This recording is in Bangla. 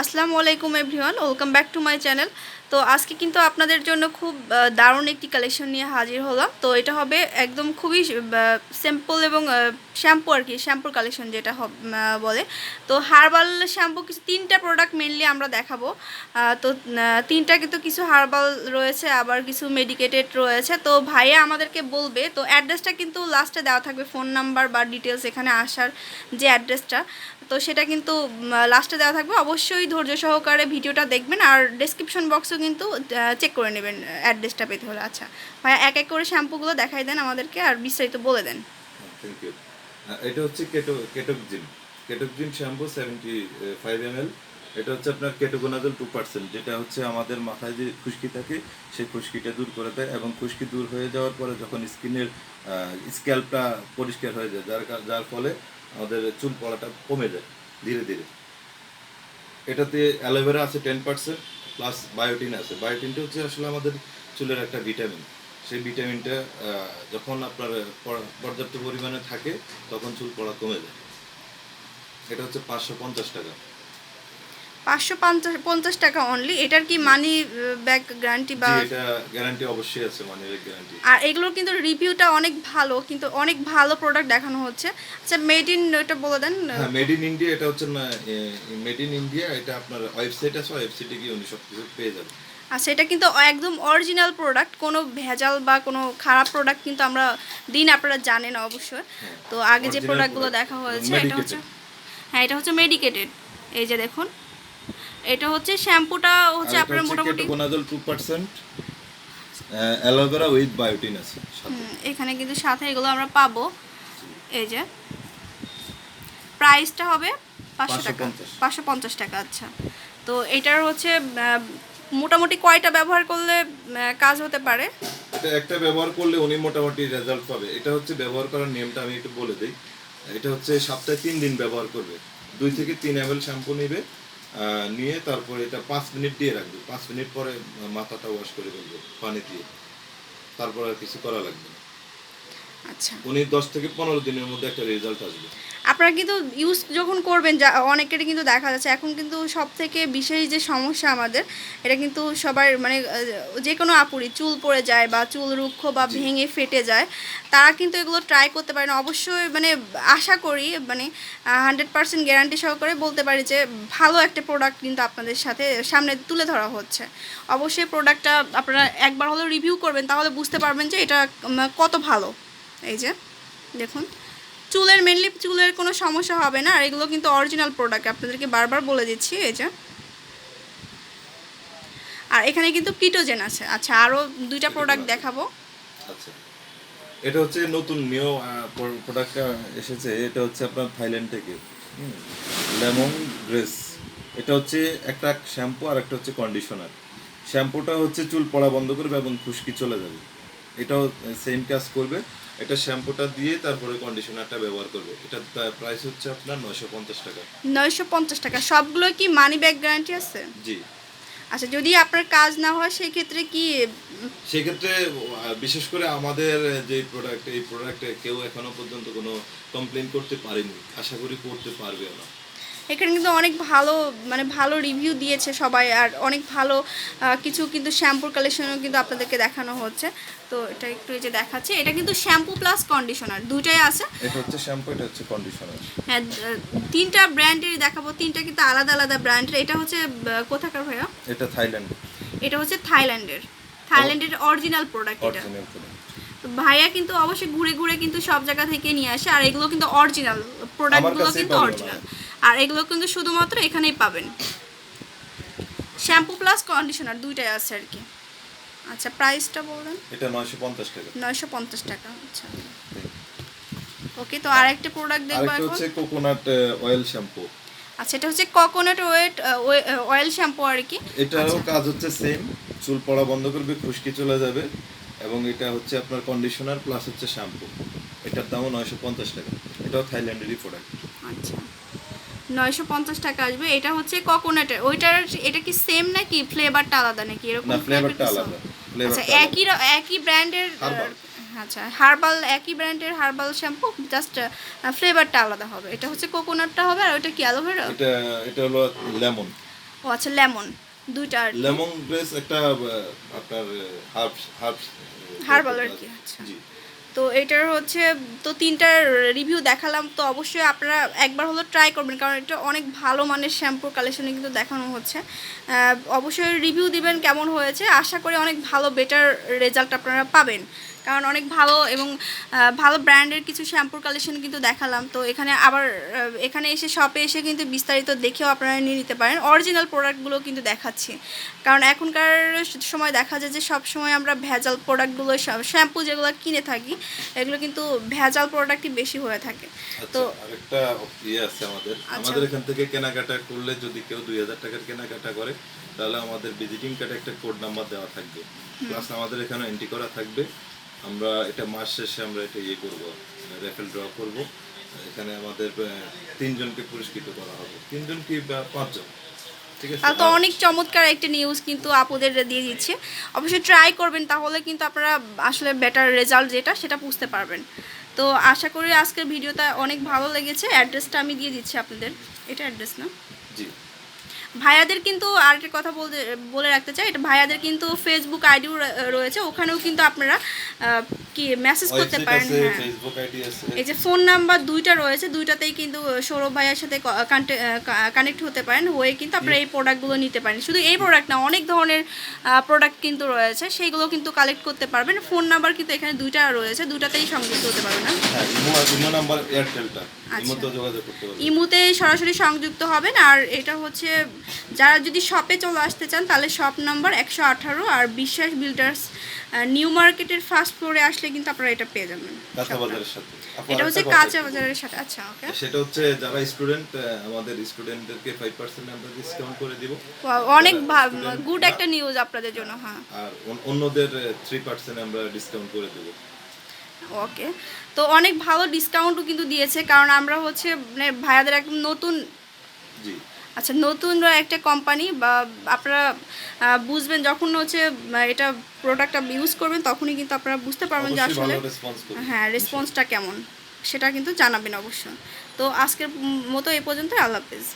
আসসালামু আলাইকুম everyone, welcome back to my channel. তো আজকে কিন্তু আপনাদের জন্য খুব দারুণ একটি কালেকশন নিয়ে হাজির হলাম। তো এটা হবে একদম খুবই সিম্পল এবং শ্যাম্পু আর কি শ্যাম্পুর কালেকশন যেটা বলে। তো হার্বাল শ্যাম্পু কিছু, তিনটা প্রোডাক্ট মেনলি আমরা দেখাবো। তো তিনটা কিন্তু কিছু হার্বাল রয়েছে, আবার কিছু মেডিকেটেড রয়েছে। তো ভাইয়া আমাদেরকে বলবে, তো অ্যাড্রেসটা কিন্তু লাস্টে দেওয়া থাকবে ফোন নাম্বার বা ডিটেলস এখানে আসার যে অ্যাড্রেসটা তো সেটা কিন্তু লাস্টে দেওয়া থাকবে। অবশ্যই ধৈর্য সহকারে ভিডিওটা দেখবেন আর ডেসক্রিপশন বক্সও কিন্তু চেক করে নেবেন অ্যাড্রেসটা পেতে হলে। আচ্ছা ভাইয়া, এক এক করে শ্যাম্পুগুলো দেখাই দেন আমাদেরকে আর বিস্তারিত বলে দেন। থ্যাংক ইউ এটা হচ্ছে কেটো, কেটোকজিন। কেটোকজিন শ্যাম্পু সেভেন্টি ফাইভ এম এটা হচ্ছে আপনার কেটোগোনাজল টু পার্সেন্ট যেটা হচ্ছে আমাদের মাথায় যে খুশকি থাকে, সেই খুশকিটা দূর করে দেয় এবং খুশকি দূর হয়ে যাওয়ার পরে যখন স্কিনের স্ক্যাল্পটা পরিষ্কার হয়ে যায়, যার যার ফলে আমাদের চুল পড়াটা কমে যায় ধীরে ধীরে। এটাতে অ্যালোভেরা আছে টেন পার্সেন্ট প্লাস বায়োটিন আছে। বায়োটিনটা হচ্ছে আসলে আমাদের চুলের একটা ভিটামিন সেই ভিটামিনটা যখন আপনার পর্যাপ্ত পরিমাণে থাকে, তখন চুল পড়া কমে যায়। এটা হচ্ছে পাঁচশো পঞ্চাশ টাকা। পাঁচশো পঞ্চাশ টাকা অনলি এটার কি মানি ব্যাক গ্যারান্টি বা এটা গ্যারান্টি অবশ্যই আছে মানে গ্যারান্টি আর এগুলোর কিন্তু রিভিউটা অনেক ভালো কিন্তু অনেক ভালো প্রোডাক্ট দেখানো হচ্ছে। আচ্ছা মেড ইন এটা বলে দেন হ্যাঁ মেড ইন ইন্ডিয়া এটা হচ্ছে না মেড ইন ইন্ডিয়া এটা আপনার ওয়েবসাইট আছে ওয়েবসাইটে গিয়ে উনি সব কিছু পেয়ে যাবেন। আচ্ছা এটা কিন্তু একদম অরিজিনাল প্রোডাক্ট কোনো ভেজাল বা কোনো খারাপ প্রোডাক্ট কিন্তু আমরা দিন আপনারা জানেন অবশ্যই। তো আগে যে প্রোডাক্টগুলো দেখা হয়েছে এটা হচ্ছে হ্যাঁ এটা হচ্ছে মেডিকেটেড এই যে দেখুন এটা হচ্ছে শ্যাম্পুটা হচ্ছে আপনার মোটামুটি two percent aloe vera with biotin আছে এখানে কিন্তু সাথে এগুলো আমরা পাবো। এই যে প্রাইসটা হবে পাঁচশো টাকা। 550 পাঁচশো পঞ্চাশ টাকা আচ্ছা। তো এটার হচ্ছে মোটামুটি কয়টা ব্যবহার করলে কাজ হতে পারে? এটা একটা ব্যবহার করলে উনি মোটামুটি রেজাল্ট পাবে। এটা হচ্ছে ব্যবহার করার নিয়মটা আমি একটু বলে দিই। এটা হচ্ছে সপ্তাহে তিন দিন ব্যবহার করবে। দুই থেকে তিন এম শ্যাম্পু নিবে। নিয়ে তারপরে এটা পাঁচ মিনিট দিয়ে রাখবে। পাঁচ মিনিট পরে মাথাটা ওয়াশ করে ফেলবে, পানি দিয়ে। তারপর আর কিছু করা লাগবে না। আচ্ছা। উনি দশ থেকে পনেরো দিনের মধ্যে একটা রেজাল্ট আসবে। আপনারা কিন্তু ইউজ যখন করবেন যা অনেকেরই কিন্তু দেখা যাচ্ছে এখন কিন্তু সব থেকে বিশেষ যে সমস্যা আমাদের এটা কিন্তু সবার মানে যে কোনো আপুরি চুল পড়ে যায় বা চুল রুক্ষ বা ভেঙে ফেটে যায় তারা কিন্তু এগুলো ট্রাই করতে পারে না অবশ্যই মানে আশা করি মানে হান্ড্রেড পার্সেন্ট গ্যারান্টি সহকারে বলতে পারি যে ভালো একটা প্রোডাক্ট কিন্তু আপনাদের সাথে সামনে তুলে ধরা হচ্ছে। অবশ্যই প্রোডাক্টটা আপনারা একবার হলেও রিভিউ করবেন তাহলে বুঝতে পারবেন যে এটা কত ভালো। এই যে দেখুন। চুলের মেনলি চুলের কোনো সমস্যা হবে না আর এগুলো কিন্তু অরিজিনাল প্রোডাক্ট আপনাদেরকে বারবার বলে দিচ্ছি এই যে। আর এখানে কিন্তু কিটোজেন আছে। আচ্ছা আরও দুইটা প্রোডাক্ট দেখাবো। আচ্ছা। এটা হচ্ছে নতুন নিউ প্রোডাক্টটা এসেছে। এটা হচ্ছে আপনার থাইল্যান্ড থেকে। Lemon grass. এটা হচ্ছে একটা শ্যাম্পু আর একটা হচ্ছে কন্ডিশনার শ্যাম্পুটা হচ্ছে চুল পড়া বন্ধ করবে এবং খুশকি চলে যাবে। এটাও সেম কাজ করবে। এটা শ্যাম্পুটা দিয়ে তারপরে কন্ডিশনারটা ব্যবহার করবে। এটা প্রাইস হচ্ছে আপনার নয়শো পঞ্চাশ টাকা। নয়শো পঞ্চাশ টাকা। সবগুলো কি মানি ব্যাক গ্যারান্টি আছে? জি। আচ্ছা যদি আপনার কাজ না হয় সেই ক্ষেত্রে কি সেক্ষেত্রে বিশেষ করে আমাদের যে প্রোডাক্ট এই প্রোডাক্টে কেউ এখনও পর্যন্ত কোনো কমপ্লেন করতে পারেনি। আশা করি করতে পারবে না। এখানে কিন্তু অনেক ভালো মানে ভালো রিভিউ দিয়েছে সবাই আর অনেক ভালো কিছু কিন্তু শ্যাম্পুর কালেকশনও কিন্তু আপনাদেরকে দেখানো হচ্ছে। তো এটা একটু এই যে দেখাচ্ছে এটা কিন্তু শ্যাম্পু প্লাস কন্ডিশনার দুইটাই আছে। এটা হচ্ছে শ্যাম্পু এটা হচ্ছে কন্ডিশনার হ্যাঁ তিনটা ব্র্যান্ডের দেখাবো তিনটা কিন্তু আলাদা আলাদা ব্র্যান্ডের এটা হচ্ছে কোথাকার ভাইয়া? এটা থাইল্যান্ড। এটা হচ্ছে থাইল্যান্ডের থাইল্যান্ডের অরিজিনাল প্রোডাক্ট এটা। ভাইয়া কিন্তু অবশ্যই ঘুরে ঘুরে কিন্তু সব জায়গা থেকে নিয়ে আসে আর এগুলো কিন্তু অরিজিনাল প্রোডাক্টগুলো কিন্তু অরিজিনাল আর এগুলো কিন্তু শুধুমাত্র এখানেই পাবেন। শ্যাম্পু প্লাস কন্ডিশনার দুইটাই আছে আর কি। আচ্ছা প্রাইসটা বলবেন এটা 950 টাকা। নয়শো পঞ্চাশ টাকা আচ্ছা। ওকে তো আর একটা প্রোডাক্ট দেখব আরেকটা এখন? হচ্ছে কোকোনাট অয়েল শ্যাম্পু আচ্ছা এটা হচ্ছে কোকোনাট ওয়েট অয়েল শ্যাম্পু আর কি। এটারও আচ্ছা। কাজ হচ্ছে সেম চুল পড়া বন্ধ করবে খুশকি চলে যাবে। এবং এটা হচ্ছে আপনার কন্ডিশনার প্লাস হচ্ছে শ্যাম্পু এটার দামও 950 টাকা। এটাও থাইল্যান্ডেরই প্রোডাক্ট আচ্ছা। নয়শো পঞ্চাশ টাকা আসবে। এটা হচ্ছে কোকোনাটের ওইটার এটা কি সেম নাকি? ফ্লেভারটা আলাদা নাকি? এরকম ফ্লেভারটা? আলাদা। আচ্ছা একই একই ব্র্যান্ডের। আচ্ছা হার্বাল একই ব্র্যান্ডের হার্বাল শ্যাম্পু জাস্ট ফ্লেভারটা আলাদা হবে। এটা হচ্ছে কোকোনাটটা হবে আর ওইটা কি অ্যালোভেরা এটা এটা হলো লেমন ও আচ্ছা লেমন দুইটা। লেমন গ্রেস একটা আপনার হার্ব হার্ব Herbal আর কি, আচ্ছা। তো এটার হচ্ছে, তো তিনটার রিভিউ দেখালাম, তো অবশ্যই আপনারা একবার হলো ট্রাই করবেন, কারণ এটা অনেক ভালো মানের শ্যাম্পুর কালেকশনে কিন্তু দেখানো হচ্ছে। অবশ্যই রিভিউ দিবেন কেমন হয়েছে, আশা করি অনেক ভালো বেটার রেজাল্ট আপনারা পাবেন। কারণ অনেক ভালো এবং ভালো ব্র্যান্ডের কিছু শ্যাম্পুর কালেকশন কিন্তু দেখালাম। তো এখানে আবার এখানে এসে শপে এসে কিন্তু বিস্তারিত দেখেও আপনারা নিয়ে নিতে পারেন। অরিজিনাল প্রোডাক্টগুলো কিন্তু দেখাচ্ছি। কারণ এখনকার সময় দেখা যায় যে সব সময় আমরা ভেজাল প্রোডাক্টগুলো শ্যাম্পু যেগুলো কিনে থাকি এগুলো কিন্তু ভেজাল প্রোডাক্টই বেশি হয়ে থাকে। আচ্ছা তো আরেকটা ইয়ে আছে আমাদের। আমাদের এখান থেকে কেনাকাটা করলে যদি কেউ দুই হাজার টাকার কেনাকাটা করে তাহলে আমাদের ভিজিটিং কার্ডে একটা কোড নাম্বার দেওয়া থাকবে। প্লাস আমাদের এখানে এন্ট্রি করা থাকবে। আমরা এটা মাস শেষে আমরা এটা ইয়ে করব রেফেল ড্র করব। এখানে আমাদের তিনজনকে পুরস্কৃত করা হবে। তিনজন কি পাঁচজন? তো অনেক চমৎকার একটা নিউজ কিন্তু আপুদের দিয়ে দিচ্ছে। অবশ্যই ট্রাই করবেন তাহলে কিন্তু আপনারা আসলে বেটার রেজাল্ট যেটা সেটা বুঝতে পারবেন। তো আশা করি আজকের ভিডিওটা অনেক ভালো লেগেছে। অ্যাড্রেসটা আমি দিয়ে দিচ্ছি আপনাদের। এটা অ্যাড্রেস না? জি। ভাইয়াদের কিন্তু আরেকটা কথা বলতে বলে রাখতে চাই। এটা ভাইয়াদের কিন্তু ফেসবুক আইডিও রয়েছে। ওখানেও কিন্তু আপনারা কি মেসেজ করতে পারেন হ্যাঁ। এই যে ফোন নাম্বার দুইটা রয়েছে দুইটাতেই কিন্তু সৌরভ ভাইয়ের সাথে কানেক্ট হতে পারেন হয়ে কিন্তু আপনারা এই প্রোডাক্টগুলো নিতে পারেন। শুধু এই প্রোডাক্ট না অনেক ধরনের প্রোডাক্ট কিন্তু রয়েছে সেইগুলো কিন্তু কালেক্ট করতে পারবেন। ফোন নাম্বার কিন্তু এখানে দুইটা রয়েছে দুটাতেই সংযুক্ত হতে পারবেন না হ্যাঁ এয়ারটেলটা আচ্ছা। ইমুতে সরাসরি সংযুক্ত হবেন আর এটা হচ্ছে যারা যদি শপে চলে আসতে চান তাহলে শপ নাম্বার একশো আঠারো আর বিশ্বাস বিল্ডার্স নিউ মার্কেটের ফার্স্ট ফ্লোরে আসলে কিন্তু আপনারা এটা পেয়ে যাবেন। কাঁচা বাজারের সাথে। এটা হচ্ছে কাঁচা বাজারের সাথে। আচ্ছা ওকে। সেটা হচ্ছে যারা স্টুডেন্ট আমাদের স্টুডেন্টদেরকে ফাইভ পার্সেন্ট আমরা ডিসকাউন্ট করে দিব। অনেক গুড একটা নিউজ আপনাদের জন্য হ্যাঁ। আর অন্যদের থ্রি পার্সেন্ট আমরা ডিসকাউন্ট করে দেবো। ওকে। তো অনেক ভালো ডিসকাউন্টও কিন্তু দিয়েছে কারণ আমরা হচ্ছে মানে ভাইয়াদের একদম নতুন জি। আচ্ছা নতুন একটা কোম্পানি বা আপনারা বুঝবেন যখন হচ্ছে এটা প্রোডাক্টটা ইউজ করবেন তখনই কিন্তু আপনারা বুঝতে পারবেন যে আসলে হ্যাঁ রেসপন্সটা কেমন সেটা কিন্তু জানাবেন অবশ্যই। তো আজকের মতো এই পর্যন্ত আল্লাহ হাফেজ।